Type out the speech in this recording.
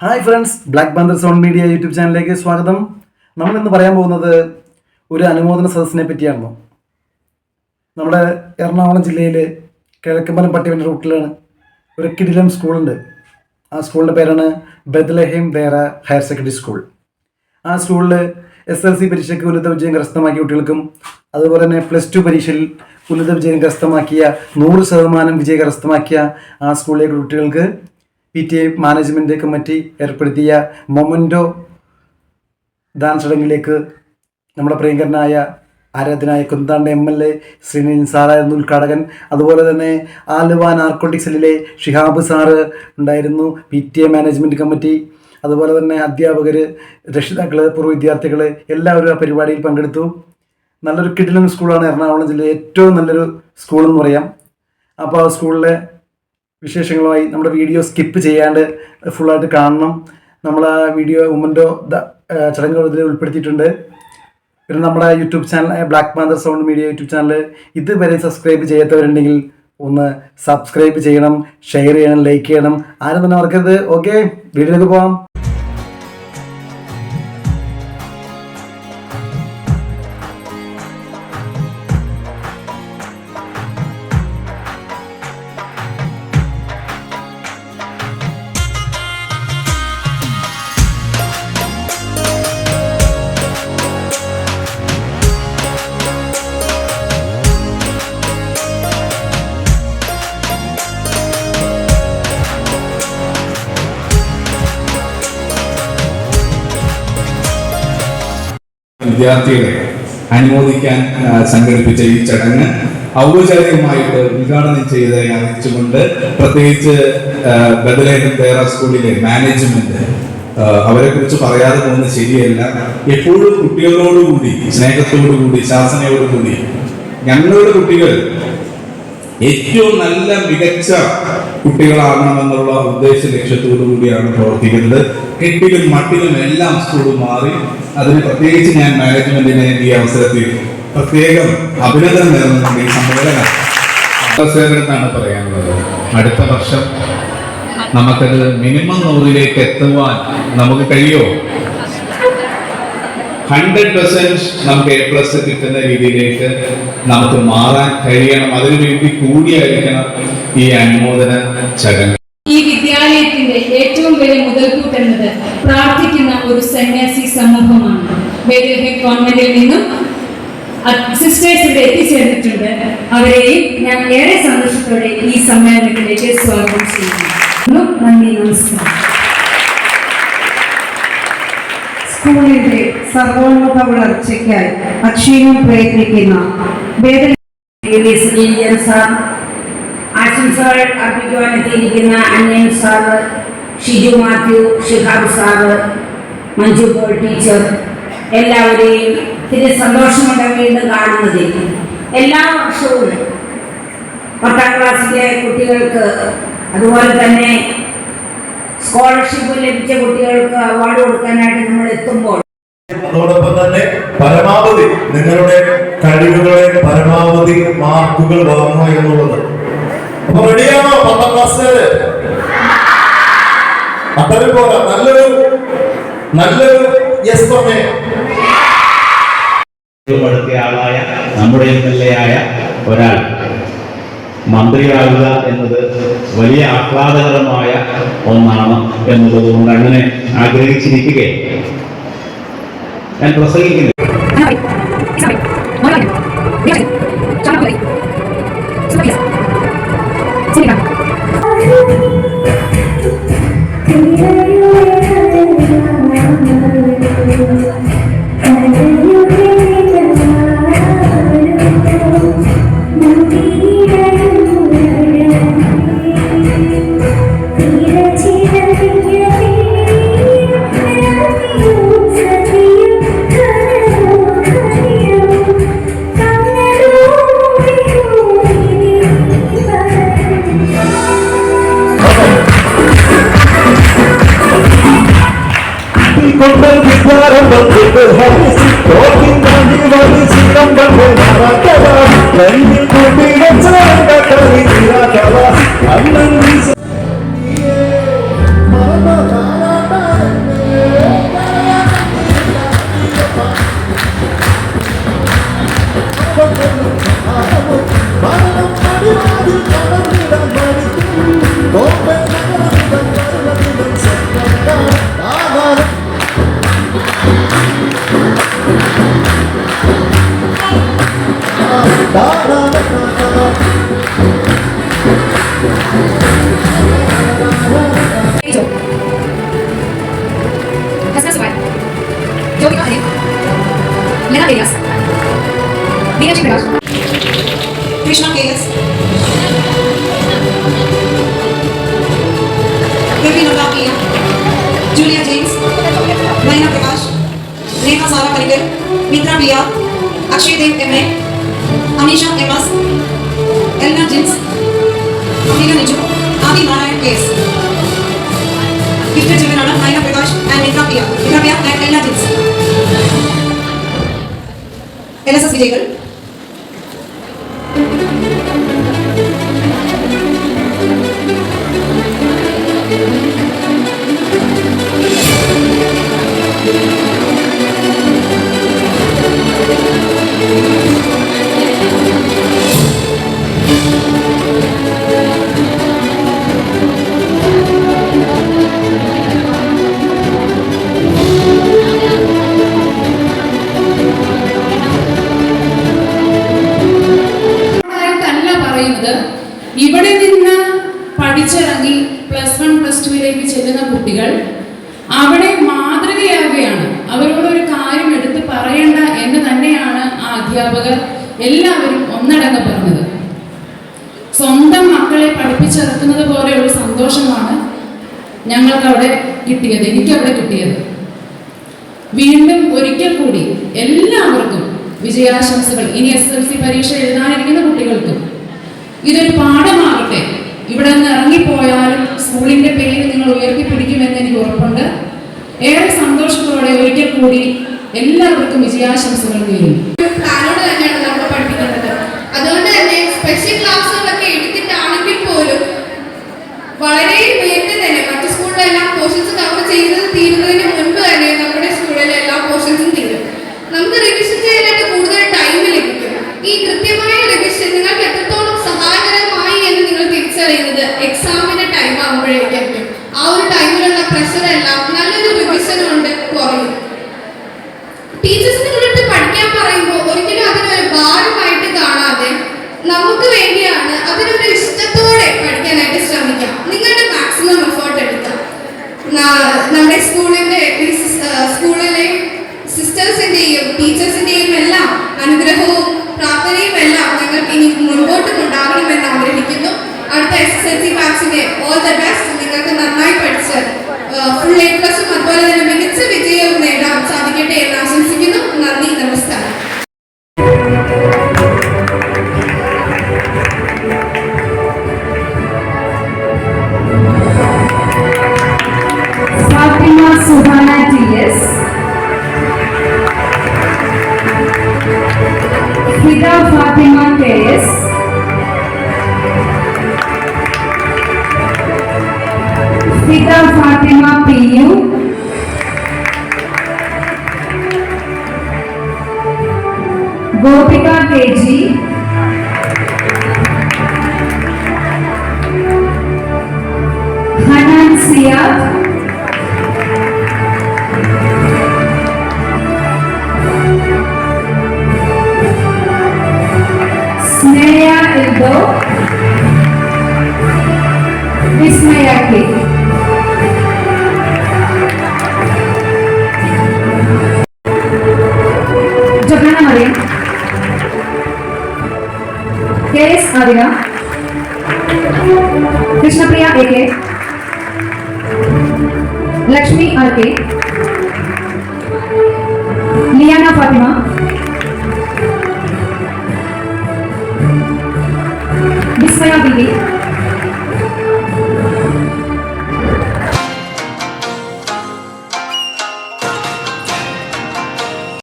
Hi friends black panther zone media YouTube ചാനലിലേക്ക് സ്വാഗതം. നമ്മൾ ഇന്ന് പറയാൻ പോകുന്നത് ഒരു അനുമോദന സദസ്സിനെ പറ്റിയാണ് നമ്മുടെ എറണാകുളം ജില്ലയിൽ കിഴക്കമ്പലം പട്ടിവന്റെ റൂട്ടിലാണ് ഒരു കിടിലം സ്കൂളുണ്ട്. ആ സ്കൂളിന്റെ പേരാണ് Bethlehem Deira higher secondary school. ആ സ്കൂളിൽ എസ് എൽ സി പരീക്ഷയ്ക്ക് ഉന്നത വിജയം കരസ്ഥമാക്കിയ കുട്ടികൾക്കും അതുപോലെ തന്നെ പ്ലസ് ടു പരീക്ഷയിൽ ഉന്നത വിജയം കരസ്ഥമാക്കിയ നൂറ് ശതമാനം വിജയം കരസ്ഥമാക്കിയ ആ സ്കൂളിലെ കുട്ടികൾക്ക് P T I management committee ഏർപ്പെടുത്തിയ മൊമന്റോ ദാന ചടങ്ങിലേക്ക് നമ്മുടെ പ്രിയങ്കരനായ ആരാധനായ കുന്താണ്ട് എം എൽ എ ശ്രീനിൻ സാറായിരുന്നു ഉദ്ഘാടകൻ അതുപോലെ തന്നെ ആലുവ നാർക്കോട്ടിക് സെല്ലിലെ ഷിഹാബ് സാറ് ഉണ്ടായിരുന്നു P T A management committee അതുപോലെ തന്നെ അധ്യാപകർ രക്ഷിതാക്കൾ പൂർവ വിദ്യാർത്ഥികൾ എല്ലാവരും ആ പരിപാടിയിൽ പങ്കെടുത്തു. നല്ലൊരു കിടിലൻ സ്കൂളാണ് എറണാകുളം ജില്ലയിലെ ഏറ്റവും നല്ലൊരു സ്കൂളെന്ന് പറയാം. അപ്പോൾ ആ സ്കൂളിലെ വിശേഷങ്ങളുമായി നമ്മുടെ വീഡിയോ സ്കിപ്പ് ചെയ്യാണ്ട് ഫുള്ളായിട്ട് കാണണം. നമ്മൾ ആ വീഡിയോ ഉമ്മന്റെ ചടങ്ങുകൾ ഇതിൽ ഉൾപ്പെടുത്തിയിട്ടുണ്ട്. പിന്നെ നമ്മുടെ YouTube channel black panther sound media YouTube channel ഇതുവരെ സബ്സ്ക്രൈബ് ചെയ്യാത്തവരുണ്ടെങ്കിൽ ഒന്ന് സബ്സ്ക്രൈബ് ചെയ്യണം ഷെയർ ചെയ്യണം ലൈക്ക് ചെയ്യണം. ആരും തന്നെ മറക്കരുത്. ഓക്കെ വീഡിയോയിലേക്ക് പോകാം വിദ്യാർത്ഥികളെ അനുമോദിക്കാൻ സംഘടിപ്പിച്ച ഈ ചടങ്ങ് ഔപചാരികമായിട്ട് ഉദ്ഘാടനം ചെയ്തതായി അറിയിച്ചുകൊണ്ട് പ്രത്യേകിച്ച് ബദലേഹം തേറ സ്കൂളിലെ മാനേജ്മെന്റ് അവരെ കുറിച്ച് പറയാതെ പോകുന്നത് ശരിയല്ല. എപ്പോഴും കുട്ടികളോടുകൂടി സ്നേഹത്തോടുകൂടി ശാസനയോടുകൂടി ഞങ്ങളുടെ കുട്ടികൾ ഏറ്റവും നല്ല മികച്ച കുട്ടികളാകണമെന്നുള്ള ഉദ്ദേശ ലക്ഷ്യത്തോടു കൂടിയാണ് പ്രവർത്തിക്കുന്നത്. കെട്ടിലും മട്ടിലും എല്ലാം സ്കൂൾ മാറി. അതിന് പ്രത്യേകിച്ച് ഞാൻ മാനേജ്മെന്റിനെ ഈ അവസരത്തിൽ പ്രത്യേകം അഭിനന്ദനം നേർന്നുകൊണ്ട് ഈ സമ്മേളനം സേവനത്താണ് പറയാനുള്ളത്. അടുത്ത വർഷം നമുക്കത് മിനിമം നൂറിലേക്ക് എത്തുവാൻ നമുക്ക് കഴിയോ? ഹൺഡ്രഡ് പെർസെന്റ് നമുക്ക് എ പ്ലസ് കിട്ടുന്ന രീതിയിലേക്ക് നമുക്ക് മാറാൻ കഴിയണം. അതിനുവേണ്ടി കൂടിയായിരിക്കണം ഈ അനുമോദന ചടങ്ങ്. ഈ വിദ്യാലയത്തിന്റെ ഏറ്റവും വലിയ മുതൽക്കൂട്ടെന്നത് പ്രാർത്ഥിക്കുന്ന ഒരു സന്യാസി സമൂഹമാണ്. കോൺവെന്റിൽ നിന്നും സിസ്റ്റേഴ്സിന്റെ എത്തിച്ചേർന്നിട്ടുണ്ട്. അവരെയും ഞാൻ ഏറെ സന്തോഷത്തോടെ ഈ സമ്മേളനത്തിലേക്ക് സ്വാഗതം ചെയ്യുന്നു. നന്ദി നമസ്കാരം. സ്കൂളിന്റെ സർവോന്നത വളർച്ചയ്ക്കായി അക്ഷീണം പ്രയത്നിക്കുന്ന ആശംസകൾ അർപ്പിക്കുവാനെത്തിയിരിക്കുന്ന അന്യൻ sir Shiju Mathew Shihab sir Manju Paul teacher എല്ലാവരെയും തിരി സന്തോഷമുണ്ട് വീണ്ടും കാണുന്നതിൽ. എല്ലാ വർഷവും പത്താം ക്ലാസ്സിലെ കുട്ടികൾക്ക് അതുപോലെ തന്നെ സ്കോളർഷിപ്പ് ലഭിച്ച കുട്ടികൾക്ക് അവാർഡ് കൊടുക്കാനായിട്ട് നമ്മൾ എത്തുമ്പോൾ അതോടൊപ്പം തന്നെ പരമാവധി നിങ്ങളുടെ കഴിവുകളെ പരമാവധി മാർക്കുകൾ വാങ്ങുക എന്നുള്ളത്. അപ്പൊ റെഡിയാണോ പത്താം ക്ലാസ്സുകാര് അത്തരം പോലെ നല്ലൊരു നല്ലൊരു യെസ് ആളായ നമ്മുടെ എം എൽ എ ആയ ഒരാൾ. മന്ത്രിയാകുക എന്നത് വലിയ ആഹ്ലാദകരമായ ഒന്നാണ് എന്നുള്ളത് കൊണ്ട് അങ്ങനെ ആഗ്രഹിച്ചിരിക്കുകയാണ് ഞാൻ പ്രസംഗിക്കുന്നു Yeah. जो लिखा है लेना बेरियास बीएच बेरियास कृष्णा केएस बेबी नोटाकिया जूलिया जेम्स महिना प्रकाश रेखा सारा परिकर Mitra Priya Akshay Dev MA Ameesha MS Elna Jims Ameena Adi Narayan KS gifted and Mitra Pia, Mitra Pia and Elna Jins. LSS വിജയികൾ അവിടെ മാതൃകയാവുകയാണ്. അവരോട് ഒരു കാര്യം എടുത്ത് പറയേണ്ട എന്ന് തന്നെയാണ് ആ അധ്യാപകർ എല്ലാവരും ഒന്നടങ്കം പറഞ്ഞത്. സ്വന്തം മക്കളെ പഠിപ്പിച്ചിറക്കുന്നത് പോലെ ഒരു സന്തോഷമാണ് ഞങ്ങൾക്ക് അവിടെ കിട്ടിയത് എനിക്ക് അവിടെ കിട്ടിയത്. വീണ്ടും ഒരിക്കൽ കൂടി എല്ലാവർക്കും വിജയാശംസകൾ. ഇനി എസ് എൽ സി പരീക്ഷ എഴുതാനിരിക്കുന്ന കുട്ടികൾക്കും. ഇതൊരു പാഠമാകട്ടെ. ഇവിടെ നിന്ന് ഇറങ്ങിപ്പോയാലും സ്കൂളിന്റെ പേര് നിങ്ങൾ ഉയർത്തിപ്പിടിക്കുമെന്ന് എനിക്ക് ഉറപ്പുണ്ട്. ഏറെ സന്തോഷത്തോടെ ഒരിക്കൽ കൂടി എല്ലാവർക്കും വിജയാശംസകൾ നേരുന്നു ഒരു പ്ലാനോട് തന്നെയാണ് നമ്മൾ പഠിപ്പിക്കുന്നത് അതുകൊണ്ട് തന്നെ സ്പെഷ്യൽ ക്ലാസ്സുകളൊക്കെ എടുത്തിട്ടാണെങ്കിൽ പോലും വളരെ വേഗം തന്നെ മറ്റു സ്കൂളിലെല്ലാം പോർഷൻസ് കവർ ചെയ്യുന്നത് തീരുന്നതിന് മുൻപ് തന്നെ നമ്മുടെ സ്കൂളിലെ എല്ലാ പോർഷൻസും തീരും നമുക്ക് റിവിഷൻ ചെയ്യാനായിട്ട് കൂടുതൽ ടൈം ലഭിക്കും ഈ കൃത്യമായ റിവിഷൻ നിങ്ങൾക്ക് എത്രത്തോളം സഹായകരമായി എന്ന് നിങ്ങൾ തിരിച്ചറിയുന്നത് എക്സാമിന്റെ ടൈം ആകുമ്പോഴേക്കായിരിക്കും ആ ഒരു ടൈമിലുള്ള പ്രഷർ എല്ലാം നല്ലൊരു റിവിഷൻ കൊണ്ട് കുറയും. ടീച്ചേഴ്സിന്റെ അടുത്ത് പഠിക്കാൻ പറയുമ്പോൾ ഒരിക്കലും അതിനൊരു ഭാരമായിട്ട് കാണാതെ നമുക്ക് വേണ്ടിയാണ് അതിനൊരു ഇഷ്ടത്തോടെ പഠിക്കാനായിട്ട് ശ്രമിക്കാം നിങ്ങളുടെ മാക്സിമം എഫേർട്ട് എടുക്കാം നമ്മുടെ സ്കൂളിന്റെ സ്കൂളിലെ സിസ്റ്റേഴ്സിന്റെയും ടീച്ചേഴ്സിന്റെയും എല്ലാം അനുഗ്രഹവും फिदा फातिमा कैस फिदा फातिमा पीयू गोपिका केजी हनन सिया রাখে জোগানা Mariyam K S Adina Krishnapriya A K Lakshmi R के लियाना फातिमा विस्मया